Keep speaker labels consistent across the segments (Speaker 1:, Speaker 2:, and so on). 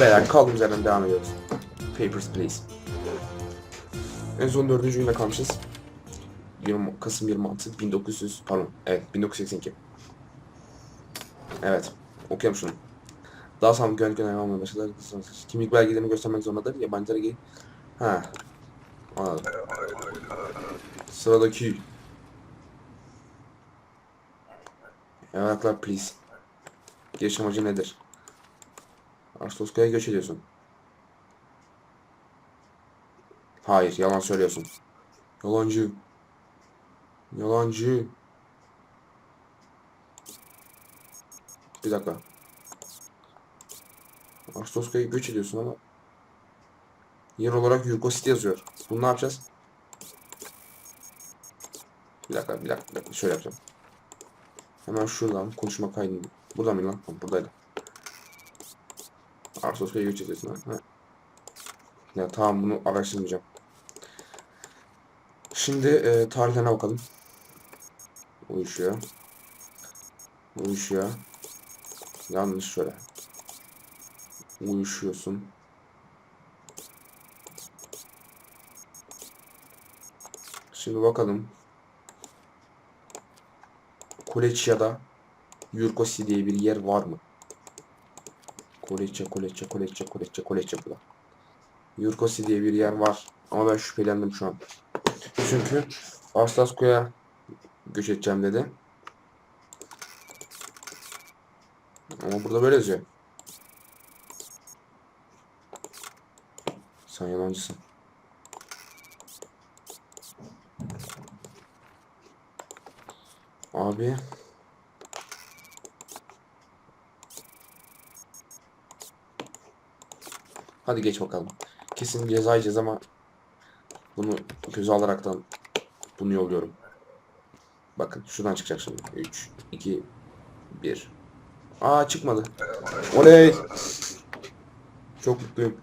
Speaker 1: Beyler kaldığımız yerden devam ediyoruz. Papers, please. En son dördüncü günde kalmışız. 20 Kasım 26, 1900, pardon, evet 1982. Evet, okuyalım şunu. Daha sonra güvenlik önlemi almaya başladılar. Kimlik belgelerini göstermek zorundadır. Yabancılara gel... Ha. Anladım. Sıradaki. Evraklar please. Giriş amacı nedir? Arstoska'ya göç ediyorsun. Hayır, yalan söylüyorsun. Yalancı. Yalancı. Bir dakika. Arstoska'ya göç ediyorsun ama yer olarak Yurko City yazıyor. Bunu ne yapacağız? Bir dakika, bir dakika, bir dakika. Şöyle yapacağım. Hemen şuradan konuşma kaydını. Burada mı lan? Buradaydı. Arstoska'ya göç ediyorsun ha. Ya tamam bunu araştırmayacağım. Şimdi e, tarihlerine bakalım. Uyuşuyor. Uyuşuyor. Yanlış şöyle. Uyuşuyorsun. Şimdi bakalım. Koleçya'da Yurkosi diye bir yer var mı? Koleçya, Koleçya, Koleçya, Koleçya, Koleçya burada. Yurkosi diye bir yer var. Ama ben şüphelendim şu an. Çünkü Arslasko'ya göç edeceğim dedi. Ama burada böyle yazıyor. Sen yalancısın. Abi. Hadi geç bakalım. Kesin ceza yiyeceğiz ama bunu göze alaraktan bunu yolluyorum. Bakın şuradan çıkacak şimdi. 3, 2, 1. Aa çıkmadı. Oley. Çok mutluyum.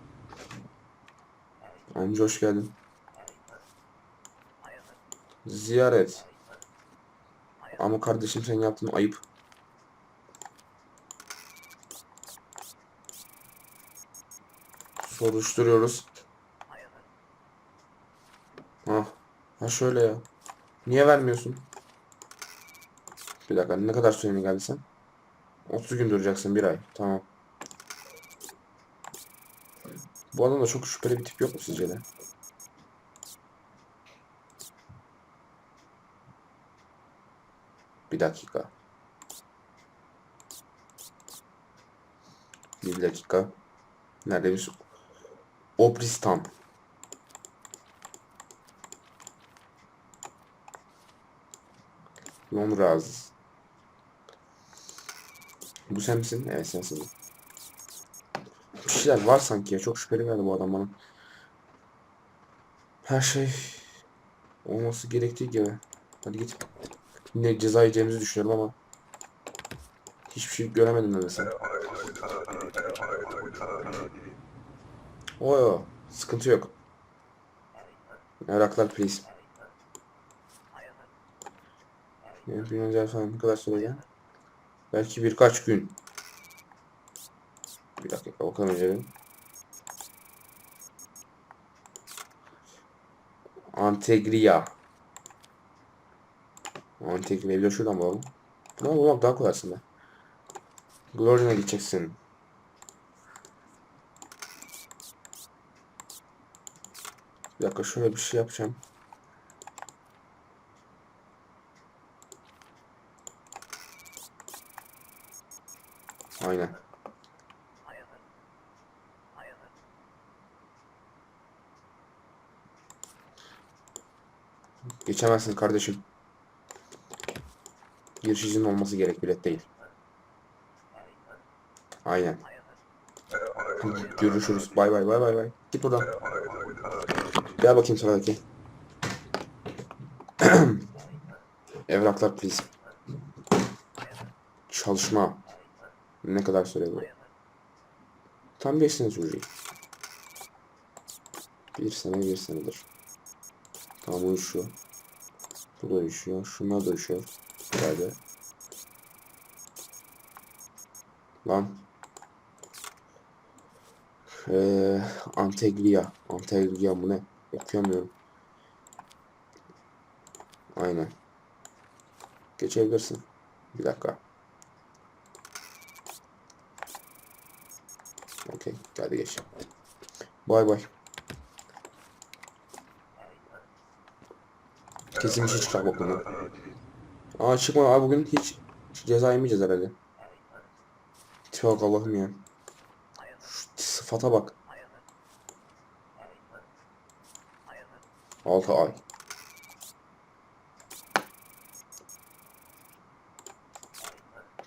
Speaker 1: Amca hoş geldin. Ziyaret. Ama kardeşim sen yaptığın ayıp. Soruşturuyoruz. Ha. Ha şöyle ya. Niye vermiyorsun? Bir dakika ne kadar süreli geldi sen? 30 gün duracaksın bir ay. Tamam. Bu adamda çok şüpheli bir tip yok mu sizce de? Bir dakika. Bir dakika. Neredeymiş? Obristan. Londraz. Bu sen misin? Evet sensin. Bir şeyler var sanki ya. Çok şüpheli geldi bu adam bana. Her şey olması gerektiği gibi. Hadi git. Yine ceza yiyeceğimizi düşünüyorum ama hiçbir şey göremedim neredeyse. Oyo, sıkıntı yok. Evraklar please. Bir önce falan ne kadar sürece? Belki birkaç gün. Bir dakika bakalım önce bir. Antegria. Antegria'yı bile şuradan bulalım. Bunu bulmak daha kolay aslında. Gloria'na gideceksin. Bir dakika şöyle bir şey yapacağım. Aynen. Geçemezsin kardeşim. Giriş izin olması gerek bilet değil. Aynen. Görüşürüz. Bay bay bay bay bay. Git buradan. Gel bakayım sıradaki. Evraklar please. Çalışma. Ne kadar süre bu? Tam bir sene sürecek. Bir sene bir senedir. Tamam uyuşuyor. Bu da uyuşuyor. Şunlar da uyuşuyor. Hadi. Lan. Ee, Anteglia. Anteglia bu ne? Okuyamıyorum. Aynen. Geçebilirsin. Bir dakika. Okey. Geldi geç. Bay bay. Kesin bir şey çıkar bakalım. Aa çıkma abi bugün hiç ceza yemeyeceğiz herhalde. Tipe bak Allah'ım ya. Şu sıfata bak. 6 ay.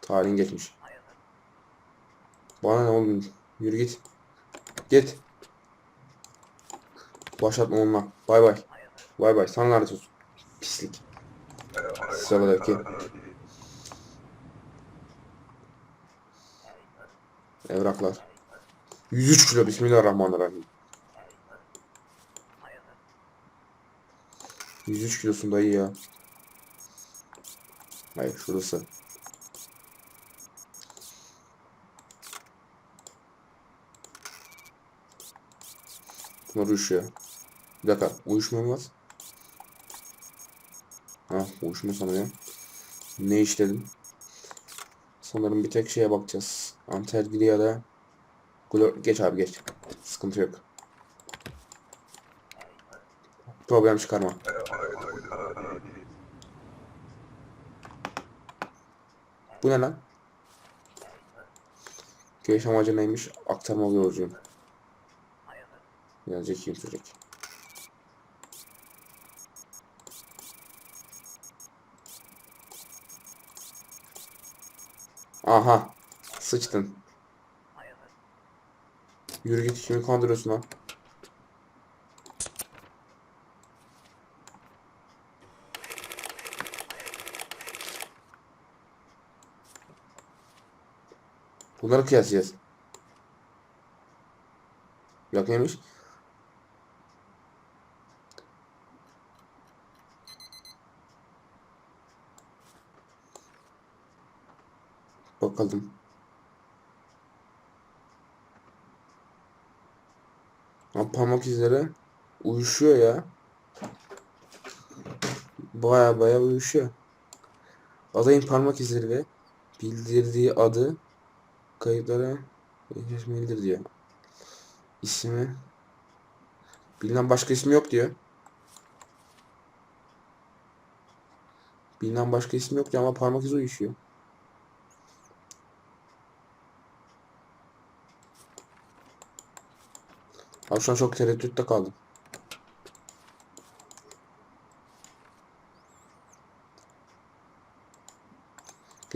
Speaker 1: Tarihin geçmiş. Bana ne oğlum? Yürü git. Git. Başlatma onunla. Bay bay. Bay bay. Sana lanet olsun. Pislik. Sıradaki. Evraklar. 103 kilo. Bismillahirrahmanirrahim. 103 kilosun dayı ya. Hayır şurası. Bunlar uyuşuyor. Bir dakika mu? Ha uyuşmuyor sanırım. Ne işledim? Sanırım bir tek şeye bakacağız. Antergilia'da Glo geç abi geç. Sıkıntı yok. Problem çıkarma. Bu ne lan? Geliş amacı neymiş? Aktarmalı yolcuyum. Gelecek kim sürecek? Aha. Sıçtın. Yürü git kimi kandırıyorsun lan? Bunları kıyaslayacağız. Yok neymiş? Bakalım. Ha, parmak izleri uyuşuyor ya. Baya baya uyuşuyor. Adayın parmak izleri ve bildirdiği adı kayıtlara eşleşmelidir diyor. İsmi bilinen başka ismi yok diyor. Bilinen başka ismi yok diyor ama parmak izi uyuşuyor. Abi şu an çok tereddütte kaldım.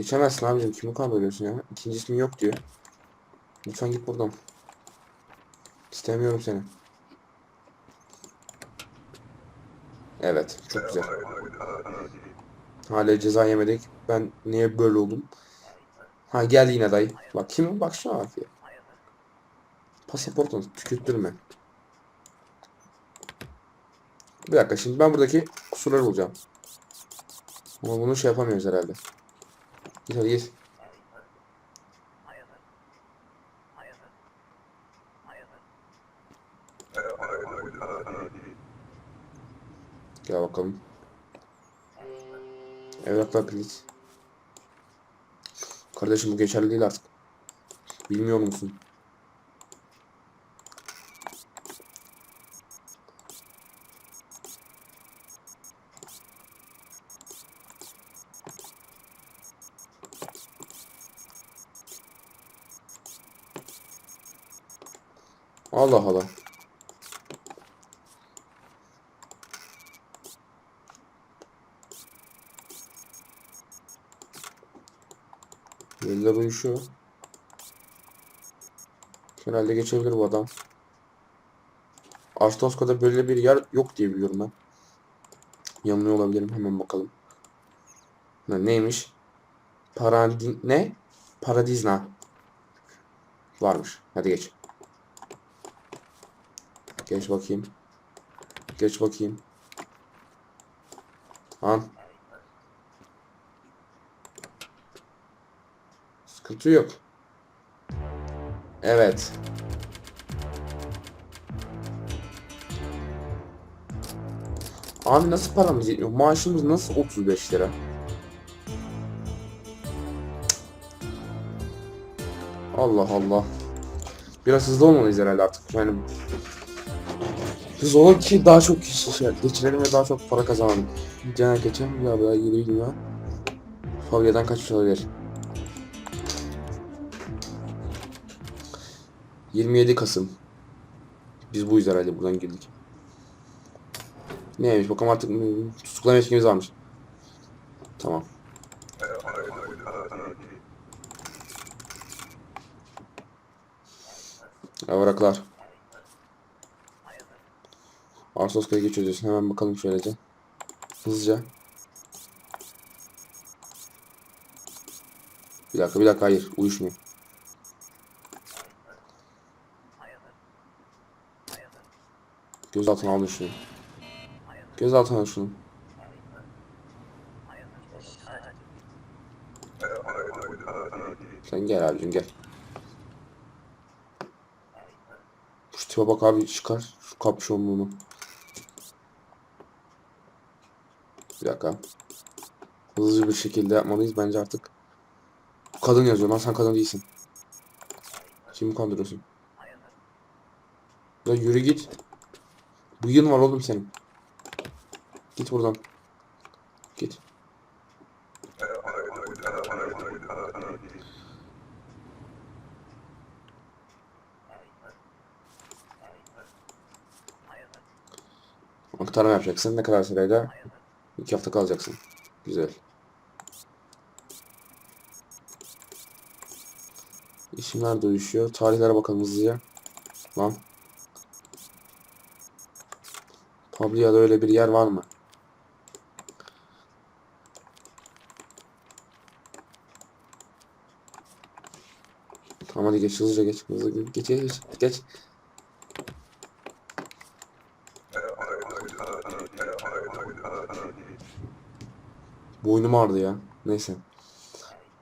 Speaker 1: Geçemezsin abicim. Kimi kandırıyorsun ya? İkinci ismin yok diyor. Lütfen git buradan. İstemiyorum seni. Evet. Çok güzel. Hala ceza yemedik. Ben niye böyle oldum? Ha geldi yine dayı. Bak kim? Bak şu an. Pasaportunu tükürttürme. Bir dakika şimdi ben buradaki kusurları bulacağım. Ama bunu şey yapamıyoruz herhalde. Git hadi. Gel bakalım. Evraklar please. Kardeşim bu geçerli değil artık. Bilmiyor musun? Allah Allah. Eller uyuşuyor. Herhalde geçebilir bu adam. Astoska'da böyle bir yer yok diye biliyorum ben. Yanılıyor olabilirim. Hemen bakalım. Ne, neymiş? Paradi ne? Paradizna. Varmış. Hadi geç. Geç bakayım. Geç bakayım. Han. Sıkıntı yok. Evet. Abi nasıl paramız yetmiyor? Maaşımız nasıl 35 lira? Allah Allah. Biraz hızlı olmalıyız herhalde artık. Yani hızlı olun ki daha çok kişi şey- geçirelim ve daha çok para kazanalım. Caner geçen bla bla 7 bin lira. Favya'dan kaçmış olabilir. 27 Kasım. Biz buyuz herhalde buradan girdik. Neymiş bakalım artık hmm, tutuklama yetkimiz varmış. Tamam. Evraklar. Arsoska'ya geçiyoruz. Hemen bakalım şöylece. Hızlıca. Bir dakika bir dakika hayır uyuşmuyor. Göz altına al şunu. Göz altına al şunu. Sen gel abicim gel. Şu tipe bak abi çıkar. Şu kapşonluğunu. Bir dakika. Hızlı bir şekilde yapmalıyız bence artık. Kadın yazıyor lan sen kadın değilsin. Kimi kandırıyorsun? Ya yürü git. Bıyığın var oğlum senin. Git buradan. Git. Aktarma yapacaksın. Ne kadar süreyle? İki hafta kalacaksın. Güzel. İşimler de uyuşuyor. Tarihlere bakalım hızlıca. Lan. Pablia'da öyle bir yer var mı? Tamam hadi geç hızlıca geç. Hızlı geç geç geç. geç. Boynum ağrıdı ya. Neyse.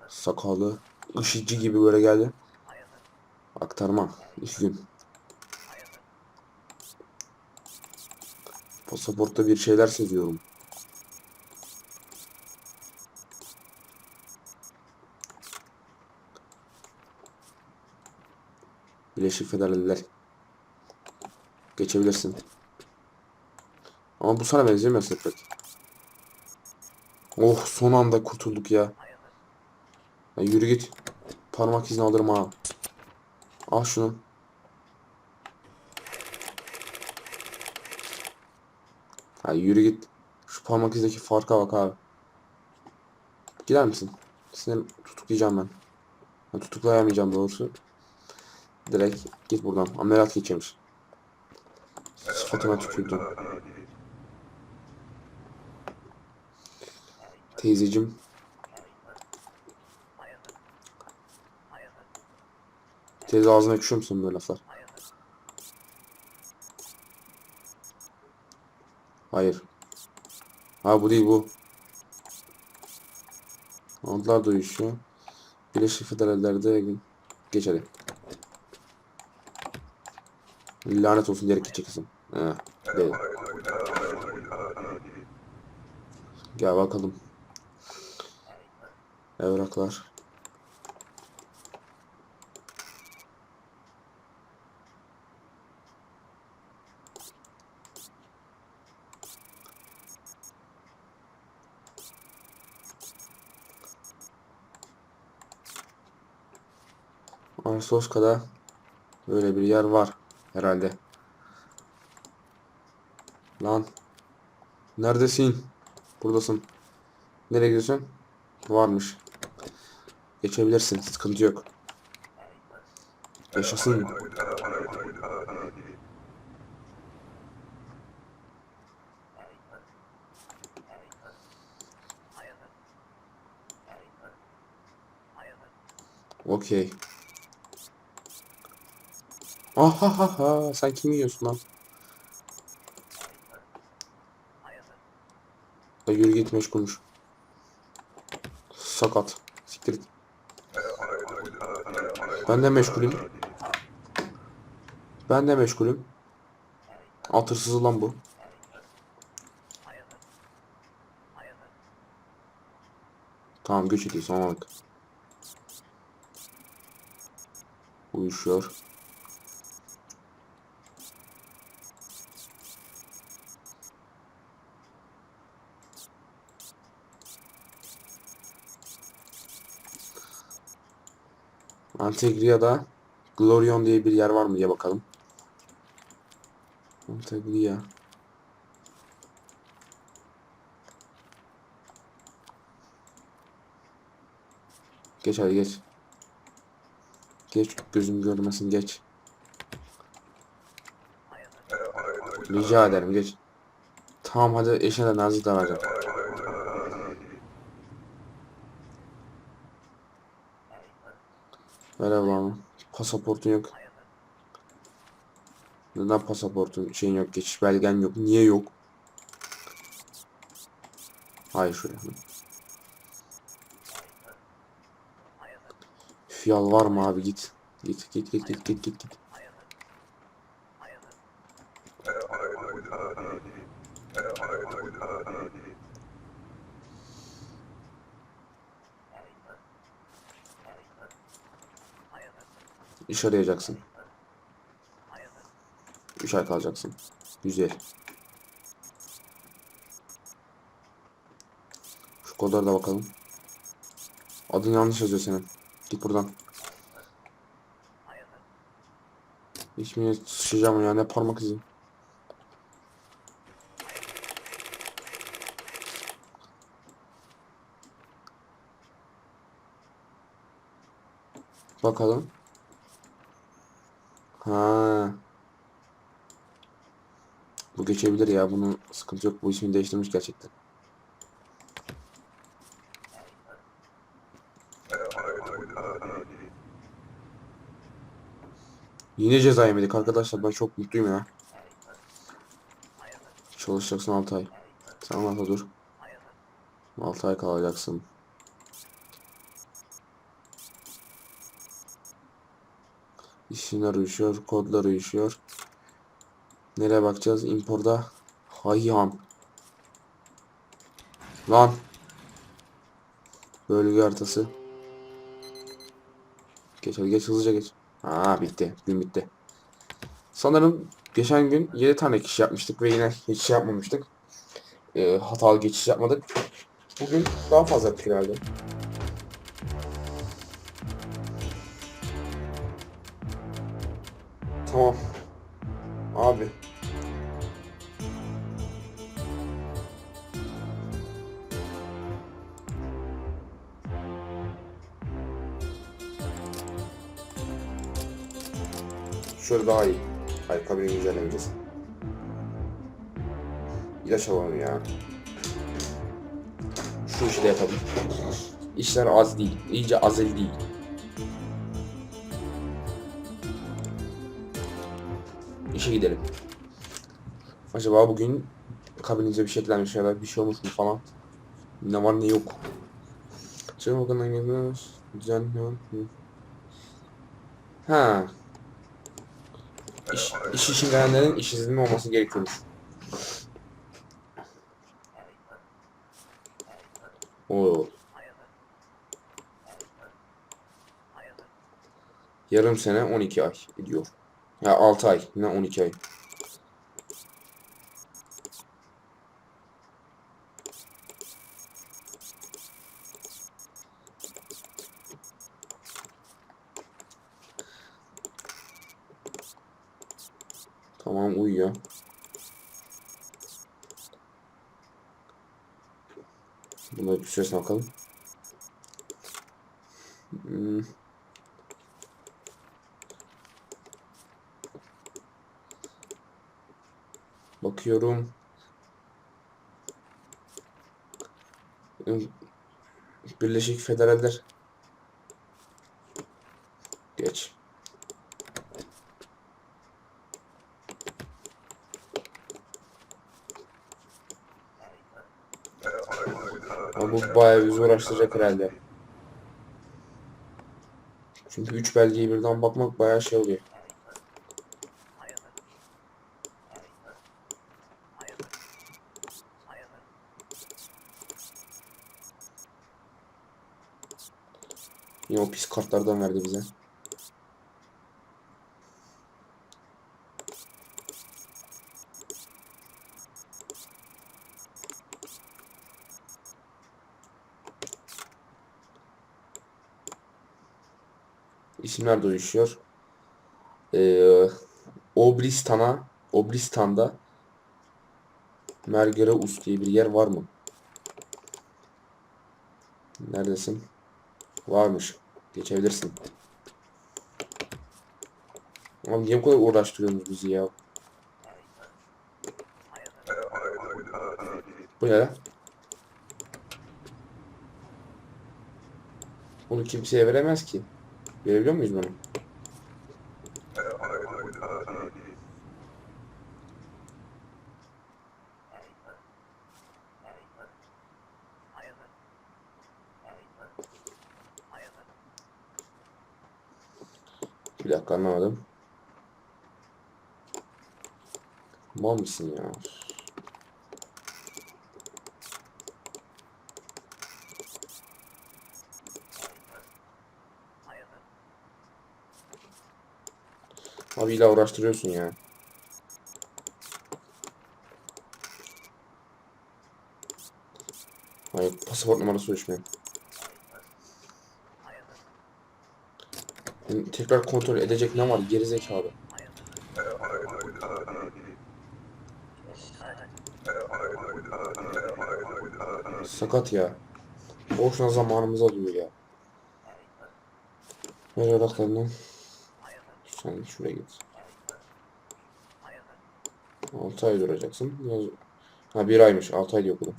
Speaker 1: Sakalı. IŞİD'ci gibi böyle geldi. Aktarma. İki gün. Pasaportta bir şeyler seziyorum. Birleşik Federaliler. Geçebilirsin. Ama bu sana benzemiyor sepet. Oh son anda kurtulduk ya. ya yürü git. Parmak izni alırım ha. Al şunu. Ha yürü git. Şu parmak izdeki farka bak abi. Gider misin? Seni tutuklayacağım ben. ben tutuklayamayacağım doğrusu. Direkt git buradan. Ameliyat geçirmiş. Sıfatıma tükürdüm. Teyzecim. Teyze ağzına yakışıyor musun böyle laflar? Hayır. Ha bu değil bu. Adlar da uyuşuyor. Birleşik Federallerde geç hadi. Lanet olsun diyerek değil. Gel bakalım. Evraklar. Arsoska'da böyle bir yer var herhalde. Lan. Neredesin? Buradasın. Nereye gidiyorsun? Varmış. Geçebilirsin. Sıkıntı yok. Yaşasın. Okey. Aha ha ha sen kimi yiyorsun lan? Da yürü git meşgulmuş. Sakat. Siktir git. Ben de meşgulüm. Ben de meşgulüm. Atırsız lan bu. Tamam güç ediyoruz anladık. Uyuşuyor. Antegria'da Glorion diye bir yer var mı diye bakalım. Antegria. Geç hadi geç. Geç gözüm görmesin geç. Rica ederim geç. Tamam hadi eşine de nazik de Pasaportun yok. Neden pasaportun şeyin yok, geçiş belgen yok? Niye yok? Hayır şuraya. Üf, yalvarma abi git. Git git git git git git git. İş arayacaksın. Üç ay kalacaksın. Güzel. Şu kodlara da bakalım. Adın yanlış yazıyor senin. Git buradan. İsmini sıçacağım ya ne parmak izi. Bakalım. Ha. Bu geçebilir ya. Bunun sıkıntı yok. Bu ismini değiştirmiş gerçekten. Yine ceza yemedik arkadaşlar. Ben çok mutluyum ya. Çalışacaksın 6 ay. Sen 6 dur. 6 ay kalacaksın. İsimler uyuşuyor, kodlar uyuşuyor. Nereye bakacağız? Import'a Hayyan. Lan. Bölge haritası. Geç geç hızlıca geç. Aa bitti. Gün bitti. Sanırım geçen gün 7 tane kişi yapmıştık ve yine hiç şey yapmamıştık. Ee, hatalı geçiş yapmadık. Bugün daha fazla herhalde. Tamam. Abi. Şöyle daha iyi. Hayır kabini güncellemeyeceğiz. İlaç alalım ya. Şu işi de yapalım. İşler az değil. İyice azel değil. İşe gidelim. Acaba bugün kabininize bir şey eklenmiş ya da bir şey olmuş mu falan. Ne var ne yok. Şöyle bakalım geliyoruz. Düzenli. Ha. İş, iş için gelenlerin iş izni olması gerekiyormuş. Oo. Yarım sene 12 ay ediyor. Ya 6 ay. Ne 12 ay. Tamam uyuyor. Buna bir süresine bakalım. Hmm. Bakıyorum. Birleşik Federaller. Geç. Ama bu bayağı bizi uğraştıracak herhalde. Çünkü 3 belgeyi birden bakmak bayağı şey oluyor. Yine o pis kartlardan verdi bize. İsimler de uyuşuyor. Ee, Obristan'a Obristan'da Mergereus diye bir yer var mı? Neredesin? Varmış. Geçebilirsin. Ama niye bu kadar uğraştırıyorsunuz bizi ya? Bu ne lan? Bunu kimseye veremez ki. Verebiliyor muyuz bunu? Bir dakika anlamadım. Mal mısın ya? Abi illa uğraştırıyorsun ya. Hayır, pasaport numarası düşmüyor. Yani Tekrar kontrol edecek ne var gerizekalı. Sakat ya. Boşuna zamanımız alıyor ya. Ver evraklarından. Sen şuraya git. 6 ay duracaksın. Yaz... Ha 1 aymış. 6 ay diyor okudum.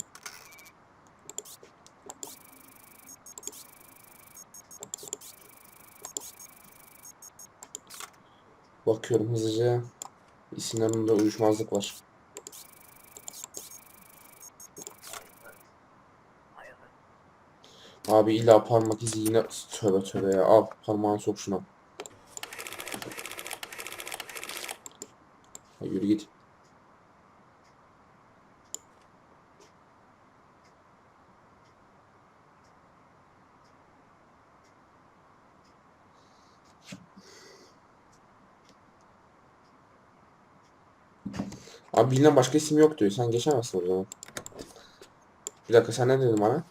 Speaker 1: Bakıyorum hızlıca. İsimlerinde uyuşmazlık var. Abi illa parmak izi yine tövbe tövbe ya. Al parmağını sok şuna. Ha, yürü git. Abi bilinen başka isim yok diyor. Sen geçemezsin o zaman. Bir dakika sen ne dedin bana?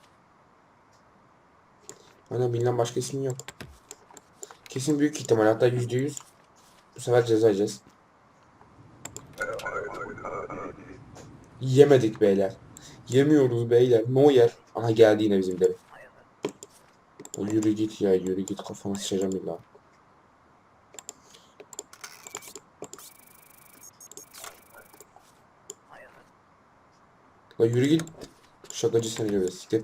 Speaker 1: Aynen bilinen başka isim yok. Kesin büyük ihtimal hatta yüzde yüz bu sefer ceza yiyeceğiz. Yemedik beyler. Yemiyoruz beyler. No yer. Aha geldi yine bizim deri. Yürü git ya yürü git kafana sıçacağım illa. La yürü git. Şakacı seni görüyor. Siktir.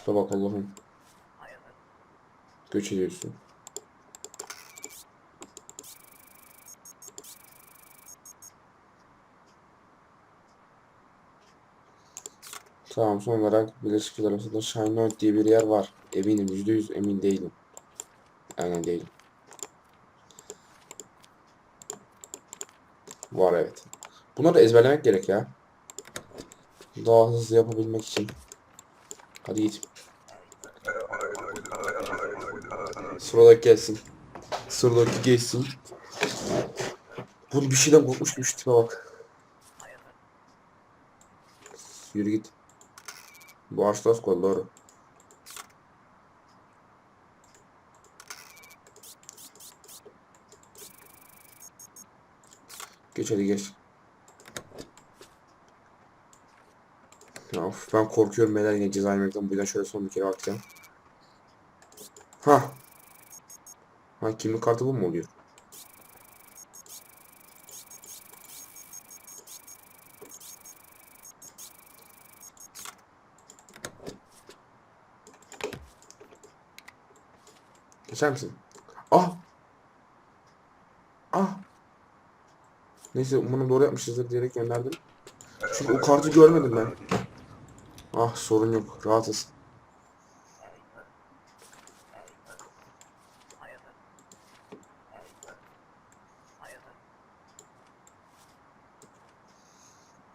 Speaker 1: Tipe bak Allah'ım. Göç ediyorsun. Tamam son olarak Birleşik arasında Shinout diye bir yer var. Eminim %100 emin değilim. Aynen değilim. Var evet. Bunları da ezberlemek gerek ya. Daha hızlı yapabilmek için. Hadi git. Sıradaki gelsin. Sıradaki geçsin. Bu bir şeyden korkmuş gibi şu tipe bak. Yürü git. Bu Arslas kol doğru. Geç hadi geç. Ya of, ben korkuyorum yine ceza yemekten bu yüzden şöyle son bir kere bakacağım. Ha. Ha kimlik kartı bu mu oluyor? Geçer misin? Ah! Ah! Neyse umarım doğru yapmışızdır diyerek gönderdim. Çünkü o kartı görmedim ben. Ah sorun yok. Rahatız.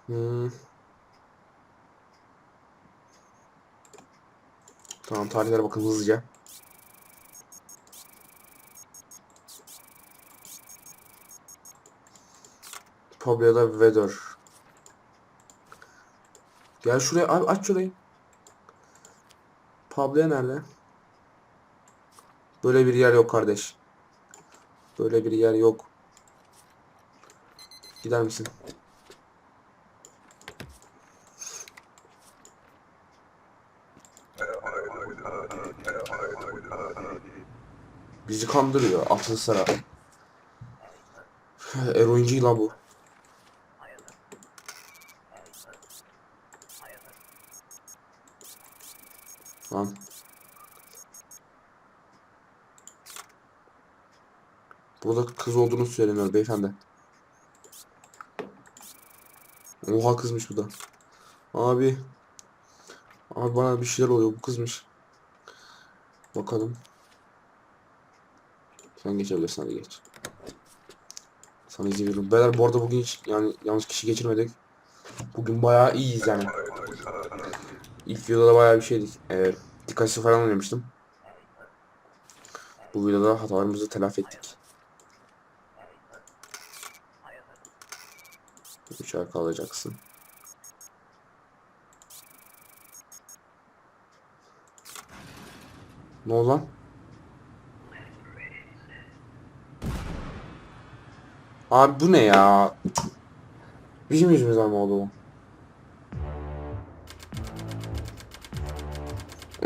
Speaker 1: Hmm. Tamam tarihlere bakın hızlıca. Pablo'da Weather. Gel şuraya abi aç şurayı. Pablo nerede? Böyle bir yer yok kardeş. Böyle bir yer yok. Gider misin? Bizi kandırıyor aklı sıra. Eroinci lan bu. Lan. Burada kız olduğunu söylemiyor beyefendi. Oha kızmış bu da. Abi. Abi bana bir şeyler oluyor bu kızmış. Bakalım. Sen geçebilirsin hadi geç. Sana izin veriyorum. Beyler bu arada bugün hiç yani yanlış kişi geçirmedik. Bugün bayağı iyiyiz yani. İlk videoda bayağı bir şeydik. Ee, dikkatsiz falan oynamıştım. Bu videoda hatalarımızı telafi ettik. Bir şarkı alacaksın. Ne oldu? Abi bu ne ya? Bizim yüzümüzden mi oldu bu?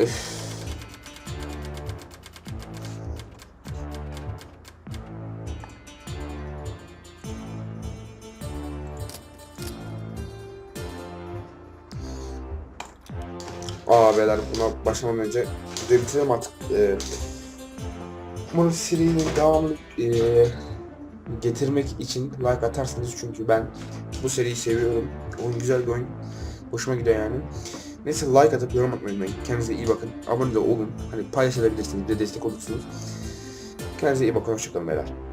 Speaker 1: Üf. Aa beyler buna başlamadan önce videoyu bitirelim artık. Ee, umarım serinin devamını ee, getirmek için like atarsınız çünkü ben bu seriyi seviyorum. Oyun güzel bir oyun. Hoşuma gidiyor yani. Neyse like atıp yorum atmayı unutmayın. Kendinize iyi bakın. Abone de olun. Hani paylaşabilirsiniz. Bir de destek olursunuz. Kendinize iyi bakın. Hoşçakalın beyler.